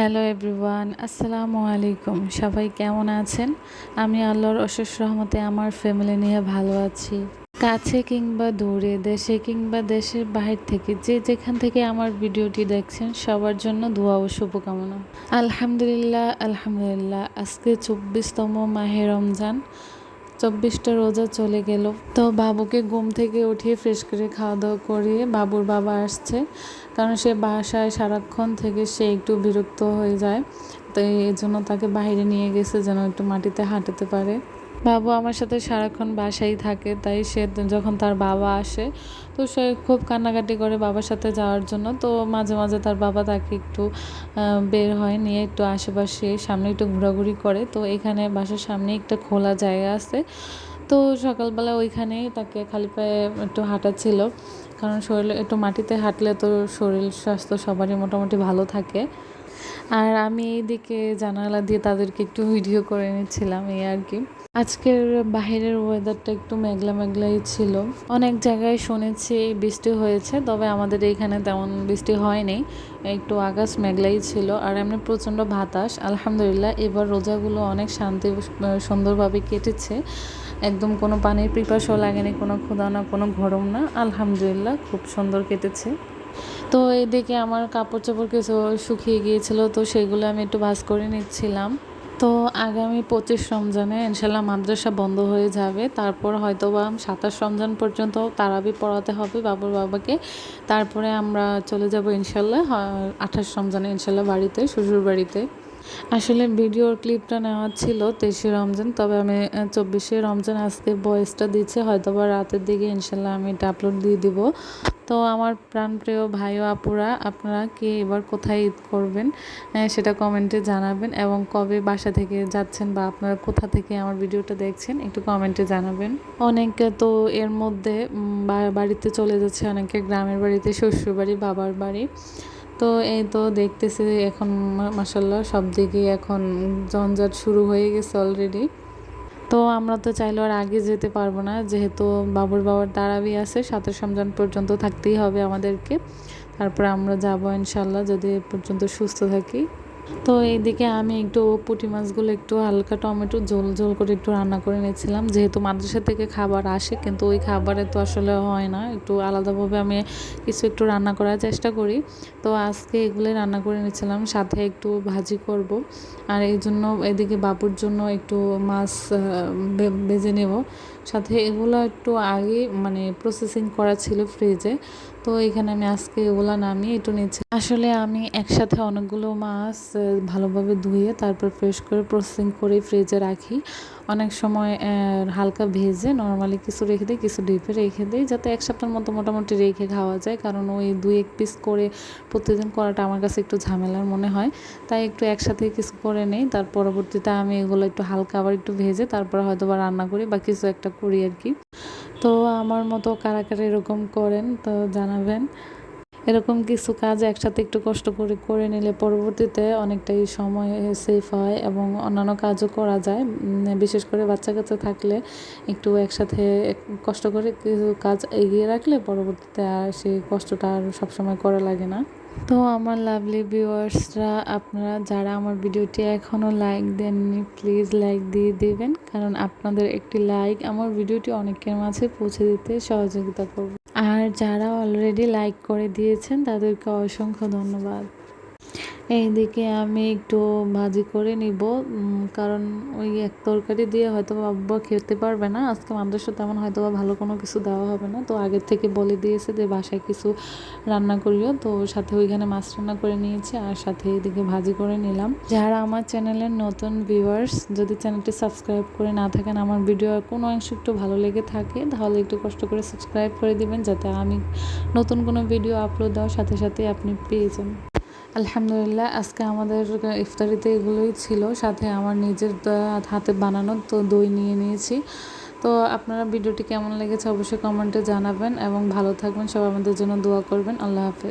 Hello everyone, আসসালামু আলাইকুম। সবাই কেমন আছেন? আমি আল্লাহর অশেষ রহমতে আমার ফ্যামিলি নিয়ে ভালো আছি। কাছে কিংবা দূরে, দেশে কিংবা দেশের বাহির থেকে যে যেখান থেকে আমার ভিডিওটি দেখছেন, সবার জন্য দোয়া ও শুভকামনা। আলহামদুলিল্লাহ আলহামদুলিল্লাহ, আজকে চব্বিশতম মাহে রমজান। চব্বিশটা রোজা চলে গেল। তো বাবুকে ঘুম থেকে উঠিয়ে ফ্রেশ করে খাওয়া দাওয়া করিয়ে বাবুর বাবা আসছে। কারণ সে বাসায় সারাক্ষণ থেকে সে একটু বিরক্ত হয়ে যায়। তো এই জন্য তাকে বাইরে নিয়ে গেছে যেন একটু মাটিতে হাঁটাতে পারে। বাবু আমার সাথে সারাক্ষণ বাসায় থাকে, তাই সে যখন তার বাবা আসে, তো সে খুব কান্নাকাটি করে বাবার সাথে যাওয়ার জন্য। তো মাঝে মাঝে তার বাবা তাকে একটু বের হয়, নিয়ে একটু আশেপাশে, সামনে একটু ঘোরাঘুরি করে। তো এখানে বাসার সামনে একটা খোলা জায়গা আছে। তো সকালবেলা ওইখানেই তাকে খালি পায়ে একটু হাঁটাচ্ছিল, কারণ শরীরে, একটু মাটিতে হাঁটলে তো শরীর স্বাস্থ্য সবারই মোটামুটি ভালো থাকে। আর আমি এইদিকে জানালা দিয়ে তাদেরকে একটু ভিডিও করে নিচ্ছিলাম, এই আর কি। আজকের বাহিরের ওয়েদারটা একটু মেঘলা মেঘলাই ছিল। অনেক জায়গায় শুনেছি বৃষ্টি হয়েছে, তবে আমাদের এইখানে তেমন বৃষ্টি হয়নি। একটু আকাশ মেঘলাই ছিল আর এমনি প্রচণ্ড বাতাস। আলহামদুলিল্লাহ, এবার রোজাগুলো অনেক শান্তি সুন্দরভাবে কেটেছে। একদম কোনো পানির পিপাসও লাগেনি, কোনো ক্ষুদা না, কোনো গরম না। আলহামদুলিল্লাহ, খুব সুন্দর কেটেছে। তো এদিকে আমার কাপড় চোপড় কিছু শুকিয়ে গিয়েছিল, তো সেগুলো আমি একটু ভাজ করে নিচ্ছিলাম। তো আগামী পঁচিশ রমজানে ইনশাল্লাহ মাদ্রাসা বন্ধ হয়ে যাবে। তারপর হয়তো বা সাতাশ রমজান পর্যন্ত তারাবি পড়াতে হবে বাবুর বাবাকে। তারপরে আমরা চলে যাব ইনশাল্লাহ আঠাশ রমজানে ইনশাল্লাহ বাড়িতে শ্বশুর বাড়িতে আসলে ভিডিওর ক্লিপটা নেওয়া ছিল তেইশে রমজান, তবে আমি চব্বিশে রমজান আজকে বয়েসটা দিচ্ছে হয়তো বা রাতের দিকে ইনশাল্লাহ আমি এটা আপলোড দিয়ে দিব। তো আমার প্রাণপ্রিয় ভাই ও আপুরা, আপনারা কে এবার কোথায় ঈদ করবেন সেটা কমেন্টে জানাবেন, এবং কবে বাসা থেকে যাচ্ছেন বা আপনারা কোথা থেকে আমার ভিডিওটা দেখছেন, একটু কমেন্টে জানাবেন। অনেকে, তো এর মধ্যে বাড়িতে চলে যাচ্ছে অনেকে, গ্রামের বাড়িতে শ্বশুর বাড়ি বাবার বাড়ি। তো এই তো দেখতেছি এখন মাসাল্লাহ সব দিকেই এখন জঞ্জাট শুরু হয়ে গেছে অলরেডি তো আমরা তো চাইলে আর আগে যেতে পারব না, যেহেতু বাবুর বাবার তারাবি আছে সাতের সমজান পর্যন্ত থাকতেই হবে আমাদেরকে। তারপরে আমরা যাব ইনশাল্লাহ যদি পর্যন্ত সুস্থ থাকি। তো এইদিকে আমি একটু পুঁটি মাছগুলো একটু হালকা টমেটো ঝোল ঝোল করে একটু রান্না করে নিয়েছিলাম। যেহেতু মাদ্রাসা থেকে খাবার আসে, কিন্তু ওই খাবারে তো আসলে হয় না। একটু আলাদাভাবে আমি কিছু একটু রান্না করার চেষ্টা করি। তো আজকে এগুলোই রান্না করে নিয়েছিলাম, সাথে একটু ভাজি করব। আর এই জন্য এদিকে বাবুর জন্য একটু মাছ বেজে নেব। সাথে এগুলো একটু আগে মানে প্রসেসিং করা ছিল ফ্রিজে তো এখানে আমি আজকে এগুলো নামিয়ে একটু নিচ্ছি আসলে আমি একসাথে অনেকগুলো মাছ ভালোভাবে ধুয়ে তারপর ফ্রেশ করে প্রসেসিং করে ফ্রিজে রাখি। অনেক সময় হালকা ভেজে নর্মালি কিছু রেখে দিই, কিছু ডিপে রেখে দিই, যাতে এক সপ্তাহের মতো মোটামুটি রেখে খাওয়া যায়। কারণ ওই দুই এক পিস করে প্রতিদিন করাটা আমার কাছে একটু ঝামেলার মনে হয়। তাই একটু একসাথে কিছু করে নেই। তার পরবর্তীতে আমি এগুলো একটু হালকা আবার একটু ভেজে তারপরে হয়তো বা রান্না করি বা কিছু একটা করি আর কি। তো আমার মতো কারা কারা এরকম করেন তো জানাবেন। এরকম কিছু কাজ একসাথে একটু কষ্ট করে করে নিলে পরবর্তীতে অনেকটাই সময় সেফ হয় এবং অন্যান্য কাজও করা যায়। বিশেষ করে বাচ্চা কাচ্চা থাকলে একটু একসাথে কষ্ট করে কিছু কাজ এগিয়ে রাখলে পরবর্তীতে আর সেই কষ্টটা আর সবসময় করা লাগে না। তো আমার লাভলি ভিউয়ার্সরা আপনারা যারা আমার ভিডিওটি এখনও লাইক দেননি প্লিজ লাইক দিয়ে দেবেন। কারণ আপনাদের একটি লাইক আমার ভিডিওটি অনেকের মাঝে পৌঁছে দিতে সহযোগিতা করবে। আর যারা অলরেডি লাইক করে দিয়েছেন তাদেরকে অসংখ্য ধন্যবাদ। এইদিকে আমি একটু ভাজি করে নিব কারণ ওই এক তরকারি দিয়ে হয়তো বাবা খেতে পারবে না। আজকে মাদ্রাসা তেমন হয়তো বা ভালো কোনো কিছু দেওয়া হবে না। তো আগের থেকে বলে দিয়েছে যে বাসায় কিছু রান্না করিও। তো সাথে ওইখানে মাছ রান্না করে নিয়েছি আর সাথে এদিকে ভাজি করে নিলাম। যারা আমার চ্যানেলের নতুন ভিউয়ার্স যদি চ্যানেলটি সাবস্ক্রাইব করে না থাকেন, আমার ভিডিও কোনো অংশ একটু ভালো লেগে থাকে, তাহলে একটু কষ্ট করে সাবস্ক্রাইব করে দিবেন, যাতে আমি নতুন কোনো ভিডিও আপলোড দেওয়ার সাথে সাথে আপনি পেয়ে যান। আলহামদুলিল্লাহ, আজকে আমাদের ইফতারিতে এগুলোই ছিল। সাথে আমার নিজের হাতে বানানো তো দই নিয়ে নিয়েছি। তো আপনারা ভিডিওটি কেমন লেগেছে অবশ্যই কমেন্টে জানাবেন এবং ভালো থাকবেন। সবাই আমাদের জন্য দোয়া করবেন। আল্লাহ হাফেজ।